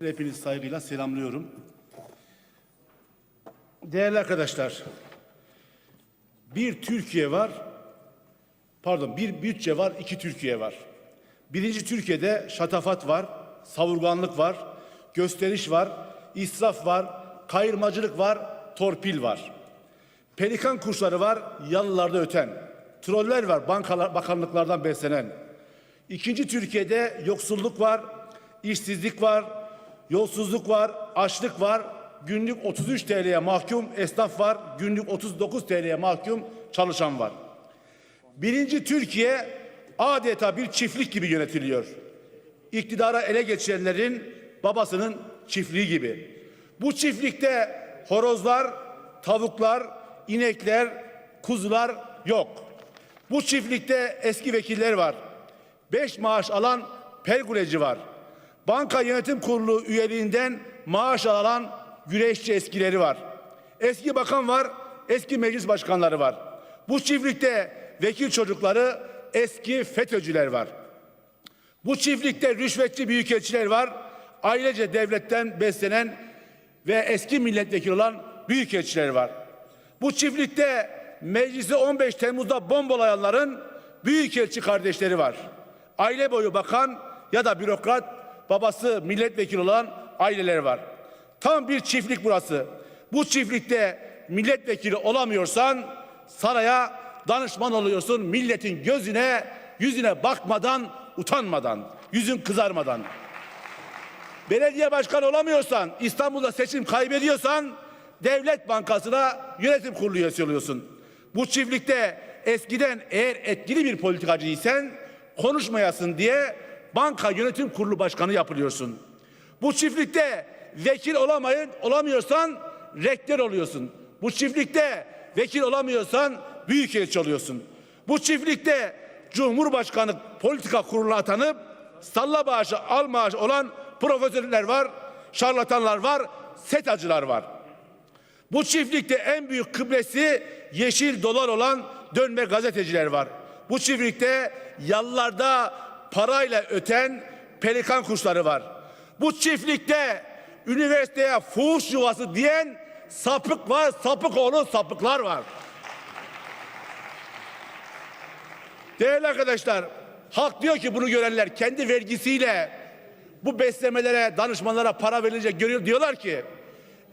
Hepiniz saygıyla selamlıyorum. Değerli arkadaşlar, bir Türkiye var, pardon bir bütçe var, iki Türkiye var. Birinci Türkiye'de şatafat var, savurganlık var, gösteriş var, israf var, kayırmacılık var, torpil var. Pelikan kuşları var, yalılarda öten. Troller var, bankalar, bakanlıklardan beslenen. İkinci Türkiye'de yoksulluk var, işsizlik var, yolsuzluk var, açlık var. Günlük 33 TL'ye mahkum esnaf var, günlük 39 TL'ye mahkum çalışan var. Birinci Türkiye adeta bir çiftlik gibi yönetiliyor. İktidara ele geçirenlerin babasının çiftliği gibi. Bu çiftlikte horozlar, tavuklar, inekler, kuzular yok. Bu çiftlikte eski vekiller var. Beş maaş alan perguleci var. Banka yönetim kurulu üyeliğinden maaş alan güreşçi eskileri var. Eski bakan var, eski meclis başkanları var. Bu çiftlikte vekil çocukları, eski FETÖ'cüler var. Bu çiftlikte rüşvetçi büyükelçiler var. Ailece devletten beslenen ve eski milletvekili olan büyükelçiler var. Bu çiftlikte meclisi 15 Temmuz'da bombalayanların büyükelçi kardeşleri var. Aile boyu bakan ya da bürokrat babası milletvekili olan aileler var. Tam bir çiftlik burası. Bu çiftlikte milletvekili olamıyorsan saraya danışman oluyorsun milletin gözüne yüzüne bakmadan utanmadan yüzün kızarmadan. Belediye başkanı olamıyorsan İstanbul'da seçim kaybediyorsan devlet bankasına yönetim kurulu üyesi oluyorsun. Bu çiftlikte eskiden eğer etkili bir politikacıysan konuşmayasın diye banka yönetim kurulu başkanı yapılıyorsun. Bu çiftlikte vekil olamayın, olamıyorsan rektör oluyorsun. Bu çiftlikte vekil olamıyorsan büyükelçi oluyorsun. Bu çiftlikte Cumhurbaşkanı politika kuruluna atanıp salla bağışı al maaş olan profesörler var, şarlatanlar var, setacılar var. Bu çiftlikte en büyük kıblesi yeşil dolar olan dönme gazeteciler var. Bu çiftlikte yallarda parayla öten pelikan kuşları var. Bu çiftlikte üniversiteye fuhuş yuvası diyen sapık var, sapık oğlu sapıklar var. Değerli arkadaşlar, halk diyor ki bunu görenler kendi vergisiyle bu beslemelere, danışmanlara para verilecek görüyor diyorlar ki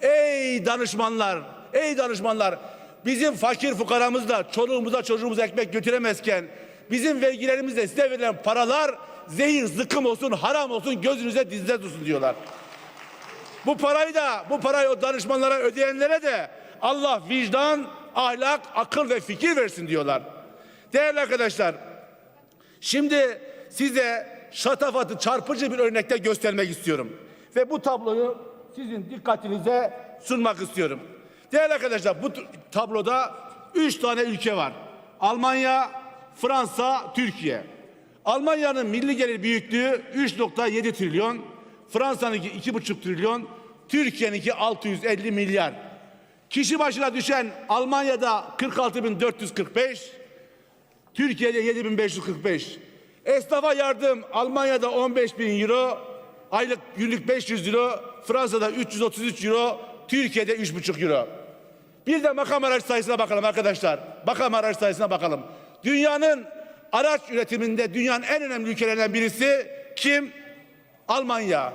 ey danışmanlar, ey danışmanlar bizim fakir fukaramız da çoluğumuza çocuğumuza ekmek götüremezken bizim vergilerimizle size verilen paralar zehir zıkkım olsun haram olsun gözünüze dizde tutsun diyorlar. Bu parayı da bu parayı o danışmanlara ödeyenlere de Allah vicdan, ahlak, akıl ve fikir versin diyorlar. Değerli arkadaşlar, şimdi size şatafatı çarpıcı bir örnekte göstermek istiyorum. Ve bu tabloyu sizin dikkatinize sunmak istiyorum. Değerli arkadaşlar bu tabloda üç tane ülke var. Almanya, Fransa, Türkiye. Almanya'nın milli gelir büyüklüğü 3.7 trilyon, Fransa'nınki 2,5 trilyon, Türkiye'ninki 650 milyar. Kişi başına düşen Almanya'da 46.445, Türkiye'de 7545. Esnafa yardım Almanya'da 15 bin euro, aylık günlük 500 euro, Fransa'da 333 euro, Türkiye'de 3,5 euro. Bir de makam araç sayısına bakalım arkadaşlar. Makam araç sayısına bakalım. Dünyanın araç üretiminde dünyanın en önemli ülkelerinden birisi kim? Almanya.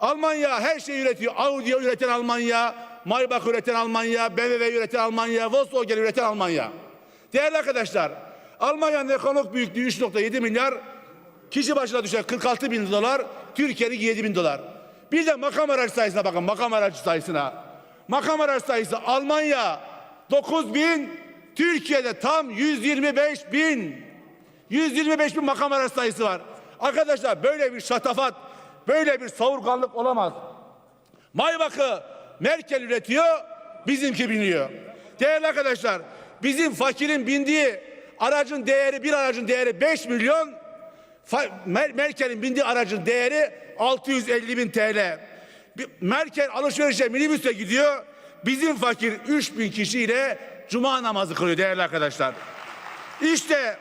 Almanya her şeyi üretiyor. Audi üreten Almanya, Maybach üreten Almanya, BMW üreten Almanya, Volkswagen üreten Almanya. Değerli arkadaşlar, Almanya'nın ekonomik büyüklüğü 3.7 milyar, kişi başına düşen 46 bin dolar, Türkiye'nin 7 bin dolar. Bir de makam araç sayısına bakın, makam aracı sayısına. Makam araç sayısı Almanya 9 bin, Türkiye'de tam 125 bin. 125 bin makam araç sayısı var. Arkadaşlar böyle bir şatafat, böyle bir savurganlık olamaz. Maybach'ı Merkel üretiyor, bizimki biniyor. Değerli arkadaşlar, bizim fakirin bindiği aracın değeri, bir aracın değeri 5 milyon, Mer Merkel'in bindiği aracın değeri 650 bin TL. Merkel alışverişe minibüse gidiyor, bizim fakir 3 bin kişiyle cuma namazı kılıyor değerli arkadaşlar. İşte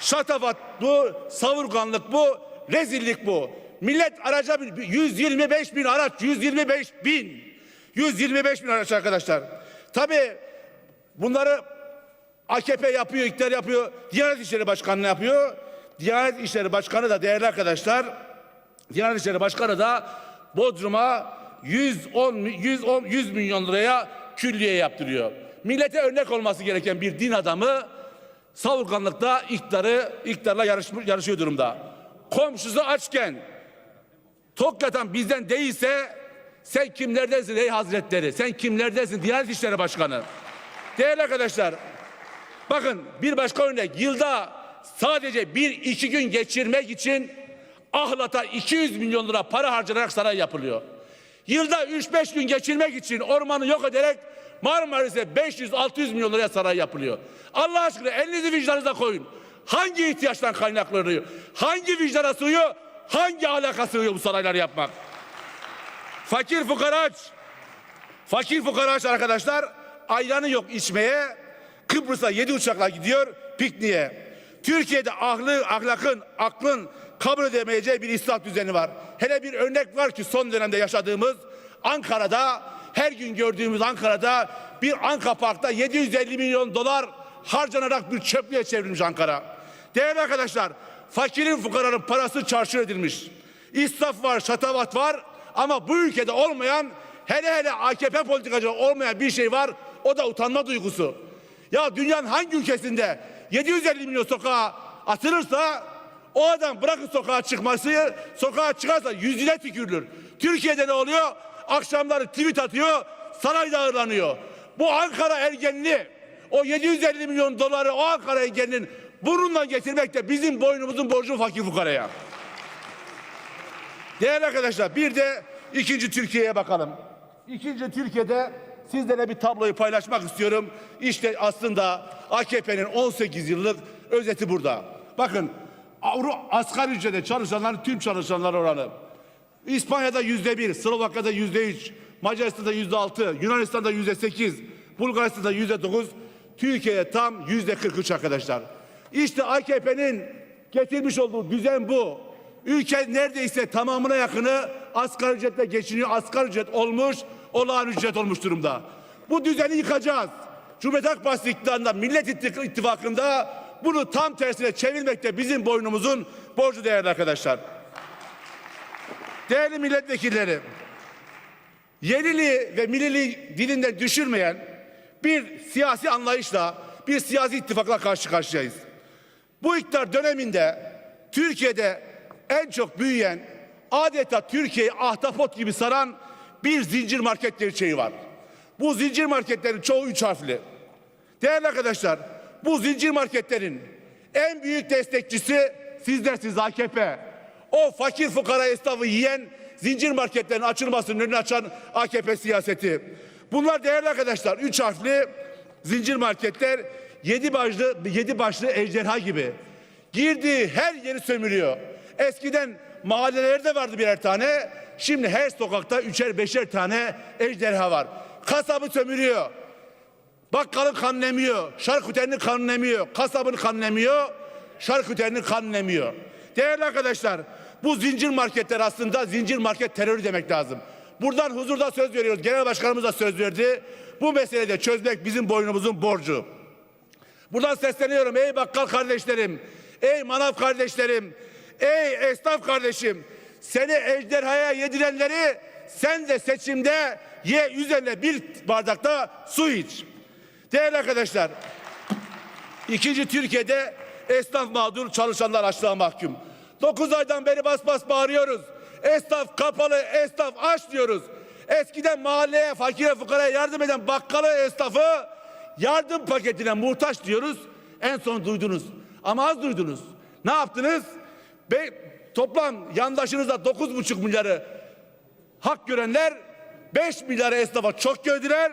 şatafat bu, savurganlık bu, rezillik bu. Millet araca bin- 125 bin araç 125 bin. 125 bin araç arkadaşlar. Tabii bunları AKP yapıyor, iktidar yapıyor. Diyanet İşleri Başkanı yapıyor. Diyanet İşleri Başkanı da değerli arkadaşlar, Diyanet İşleri Başkanı da Bodrum'a 110 mi- 110 100 milyon liraya külliye yaptırıyor. Millete örnek olması gereken bir din adamı savurganlıkta iktidarı iktidarla yarışmış, yarışıyor durumda. Komşusu açken tok bizden değilse sen kimlerdensin ey hazretleri? Sen kimlerdensin? Diyanet İşleri Başkanı. Değerli arkadaşlar, bakın bir başka örnek. Yılda sadece bir iki gün geçirmek için Ahlat'a 200 milyon lira para harcanarak saray yapılıyor. Yılda 3-5 gün geçirmek için ormanı yok ederek Marmaris'e 500-600 milyon liraya saray yapılıyor. Allah aşkına elinizi vicdanınıza koyun. Hangi ihtiyaçtan kaynaklanıyor? Hangi vicdana sığıyor? Hangi alaka sığıyor bu sarayları yapmak? Fakir fukara aç. Fakir fukara aç arkadaşlar ayranı yok içmeye. Kıbrıs'a yedi uçakla gidiyor pikniğe. Türkiye'de ahlı, ahlakın, aklın kabul edemeyeceği bir İslam düzeni var. Hele bir örnek var ki son dönemde yaşadığımız Ankara'da her gün gördüğümüz Ankara'da bir Anka Park'ta 750 milyon dolar harcanarak bir çöplüğe çevrilmiş Ankara. Değerli arkadaşlar fakirin fukaranın parası çarşır edilmiş. İsraf var, şatavat var ama bu ülkede olmayan hele hele AKP politikacı olmayan bir şey var. O da utanma duygusu. Ya dünyanın hangi ülkesinde 750 milyon sokağa atılırsa o adam bırakın sokağa çıkması, sokağa çıkarsa yüzüne tükürülür. Türkiye'de ne oluyor? Akşamları tweet atıyor, sarayda ağırlanıyor. Bu Ankara ergenliği, o 750 milyon doları o Ankara ergenliğinin burnundan getirmek de bizim boynumuzun borcu fakir fukaraya. Değerli arkadaşlar bir de ikinci Türkiye'ye bakalım. İkinci Türkiye'de sizlere bir tabloyu paylaşmak istiyorum. İşte aslında AKP'nin 18 yıllık özeti burada. Bakın Avru asgari ücrete çalışanların tüm çalışanlar oranı. İspanya'da yüzde bir, Slovakya'da yüzde üç, Macaristan'da yüzde altı, Yunanistan'da yüzde sekiz, Bulgaristan'da yüzde dokuz, Türkiye'de tam yüzde kırk üç arkadaşlar. İşte AKP'nin getirmiş olduğu düzen bu. Ülke neredeyse tamamına yakını asgari ücretle geçiniyor. Asgari ücret olmuş, olağan ücret olmuş durumda. Bu düzeni yıkacağız. Cumhuriyet Halk Partisi iktidarında, Millet İttifakı- İttifakı'nda bunu tam tersine çevirmek de bizim boynumuzun borcu değerli arkadaşlar. Değerli milletvekilleri, yerili ve millili dilinden düşürmeyen bir siyasi anlayışla, bir siyasi ittifakla karşı karşıyayız. Bu iktidar döneminde Türkiye'de en çok büyüyen, adeta Türkiye'yi ahtapot gibi saran bir zincir market gerçeği var. Bu zincir marketlerin çoğu üç harfli. Değerli arkadaşlar, bu zincir marketlerin en büyük destekçisi sizlersiniz AKP. O fakir fukara esnafı yiyen zincir marketlerin açılmasının önünü açan AKP siyaseti. Bunlar değerli arkadaşlar üç harfli zincir marketler yedi başlı yedi başlı ejderha gibi. Girdiği her yeri sömürüyor. Eskiden mahallelerde vardı birer tane. Şimdi her sokakta üçer beşer tane ejderha var. Kasabı sömürüyor. Bakkalın kanını emiyor, şarküterini kanını emiyor, kasabın kanını emiyor, şarküterini kanını emiyor. Değerli arkadaşlar, bu zincir marketler aslında zincir market terörü demek lazım. Buradan huzurda söz veriyoruz. Genel başkanımız da söz verdi. Bu meseleyi de çözmek bizim boynumuzun borcu. Buradan sesleniyorum ey bakkal kardeşlerim, ey manav kardeşlerim, ey esnaf kardeşim. Seni ejderhaya yedirenleri sen de seçimde ye üzerine bir bardakta su iç. Değerli arkadaşlar, ikinci Türkiye'de esnaf mağdur, çalışanlar açlığa mahkum. Dokuz aydan beri bas bas bağırıyoruz. Esnaf kapalı, esnaf aç diyoruz. Eskiden mahalleye, fakire, fukaraya yardım eden bakkalı esnafı yardım paketine muhtaç diyoruz. En son duydunuz. Ama az duydunuz. Ne yaptınız? Be, toplam yandaşınıza dokuz buçuk milyarı hak görenler 5 milyara esnafa çok gördüler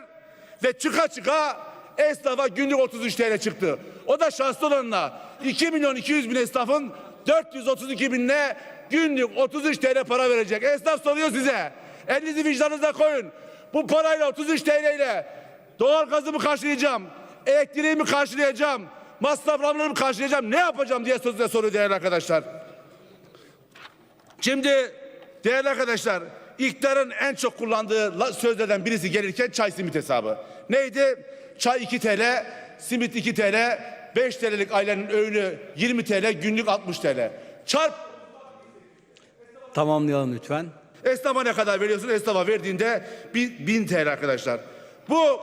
ve çıka çıka esnafa günlük 33 TL çıktı. O da şanslı olanla 2 milyon 200 bin esnafın 432 binine günlük 33 TL para verecek. Esnaf soruyor size. Elinizi vicdanınıza koyun. Bu parayla 33 TL ile doğal gazımı karşılayacağım. Elektriğimi karşılayacağım. Masraflarımı karşılayacağım. Ne yapacağım diye size soruyor değerli arkadaşlar. Şimdi Değerli arkadaşlar, iktidarın en çok kullandığı la- sözlerden birisi gelirken çay simit hesabı. Neydi? Çay 2 TL, simit 2 TL, 5 TL'lik ailenin öğünü 20 TL, günlük 60 TL. Çarp Tamamlayalım lütfen. Esnafa ne kadar veriyorsun? Esnafa verdiğinde 1000 TL arkadaşlar. Bu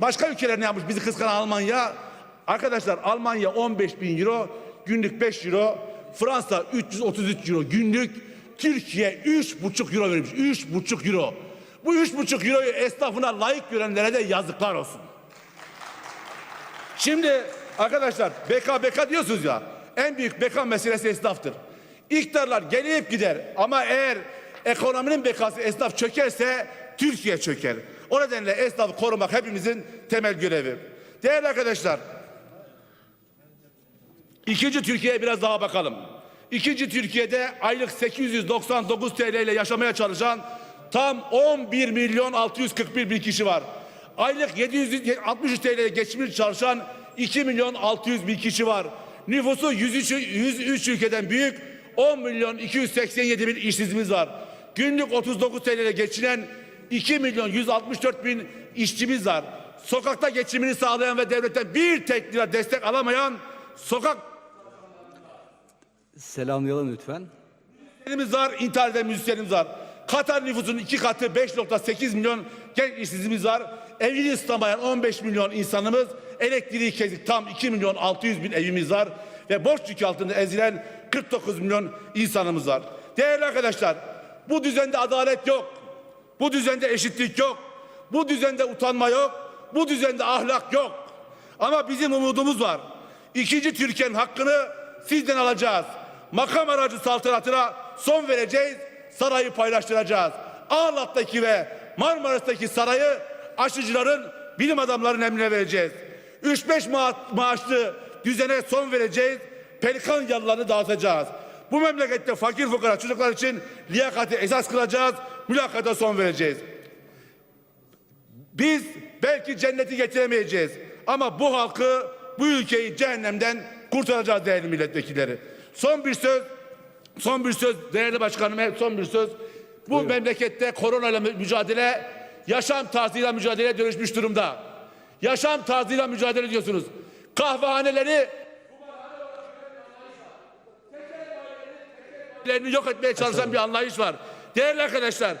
başka ülkeler ne yapmış? Bizi kıskanan Almanya. Arkadaşlar Almanya 15 bin euro, günlük 5 euro. Fransa 333 euro günlük. Türkiye 3,5 euro vermiş. 3,5 euro. Bu 3,5 euroyu esnafına layık görenlere de yazıklar olsun. Şimdi arkadaşlar beka beka diyorsunuz ya. En büyük beka meselesi esnaftır. İktidarlar gelip gider ama eğer ekonominin bekası esnaf çökerse Türkiye çöker. O nedenle esnafı korumak hepimizin temel görevi. Değerli arkadaşlar, ikinci Türkiye'ye biraz daha bakalım. İkinci Türkiye'de aylık 899 TL ile yaşamaya çalışan tam 11 milyon 641 bin kişi var. Aylık 763 TL ile geçimini çalışan 2 milyon 600 bin kişi var. Nüfusu 103, 103 ülkeden büyük 10 milyon 287 bin işsizimiz var. Günlük 39 TL ile geçinen 2 milyon 164 bin işçimiz var. Sokakta geçimini sağlayan ve devletten bir tek lira destek alamayan sokak Selamlayalım lütfen. müzisyenimiz var, intihar eden müzisyenimiz var. Katar nüfusunun iki katı 5.8 milyon genç işsizimiz var. Evini ısıtamayan 15 milyon insanımız, elektriği kesik tam 2 milyon 600 bin evimiz var. Ve borç yükü altında ezilen 49 milyon insanımız var. Değerli arkadaşlar, bu düzende adalet yok. Bu düzende eşitlik yok. Bu düzende utanma yok. Bu düzende ahlak yok. Ama bizim umudumuz var. İkinci Türkiye'nin hakkını sizden alacağız. Makam aracı saltanatına son vereceğiz. Sarayı paylaştıracağız. Ağlat'taki ve Marmaris'teki sarayı aşıcıların, bilim adamlarının emrine vereceğiz. 3-5 ma maaşlı düzene son vereceğiz. Pelikan yalılarını dağıtacağız. Bu memlekette fakir fukara çocuklar için liyakati esas kılacağız. Mülakata son vereceğiz. Biz belki cenneti getiremeyeceğiz. Ama bu halkı, bu ülkeyi cehennemden kurtaracağız değerli milletvekilleri. Son bir söz, son bir söz değerli başkanım, son bir söz. Bu memlekette koronayla mü- mücadele, yaşam tarzıyla mücadeleye dönüşmüş durumda. Yaşam tarzıyla mücadele ediyorsunuz. Kahvehaneleri lerini yok etmeye çalışan bir anlayış var. Değerli arkadaşlar,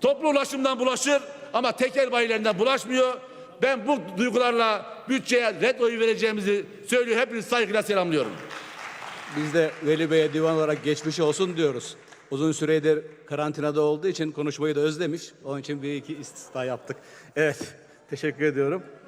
toplu ulaşımdan bulaşır ama tekel bayilerinden bulaşmıyor. Ben bu duygularla bütçeye red oyu vereceğimizi söylüyor. Hepinizi saygıyla selamlıyorum. Biz de Veli Bey'e divan olarak geçmiş olsun diyoruz. Uzun süredir karantinada olduğu için konuşmayı da özlemiş. Onun için bir iki istisna yaptık. Evet, teşekkür ediyorum.